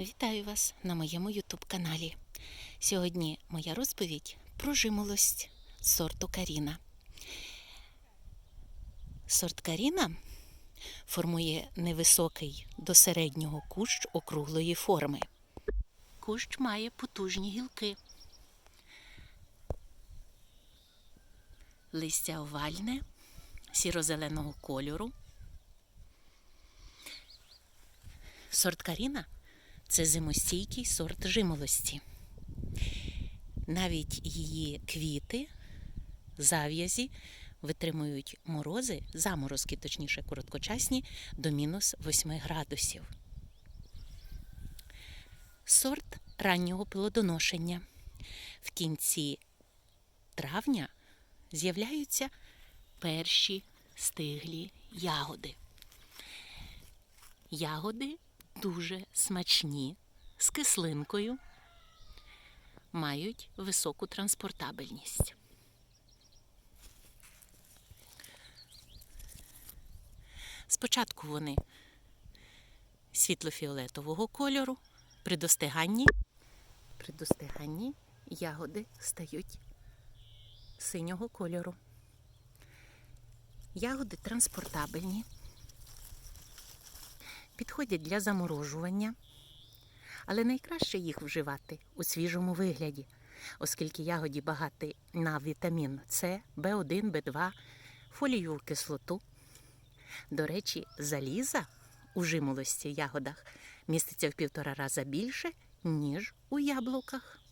Вітаю вас на моєму ютуб-каналі. Сьогодні моя розповідь про жимолость сорту Каріна. Сорт Каріна формує невисокий до середнього кущ округлої форми. Кущ має потужні гілки. Листя овальне, сіро-зеленого кольору. Сорт Каріна це зимостійкий сорт жимолості. Навіть її квіти, зав'язі витримують морози, заморозки, точніше, короткочасні, до мінус 8 градусів. Сорт раннього плодоношення. В кінці травня з'являються перші стиглі ягоди. Ягоди дуже смачні, з кислинкою, мають високу транспортабельність. Спочатку вони світло-фіолетового кольору, при достиганні, при достиганні ягоди стають синього кольору. Ягоди транспортабельні, підходять для заморожування, але найкраще їх вживати у свіжому вигляді, оскільки ягоді багаті на вітамін С, В1, В2, фолієву кислоту. До речі, заліза у жимолості ягодах міститься в півтора рази більше, ніж у яблуках.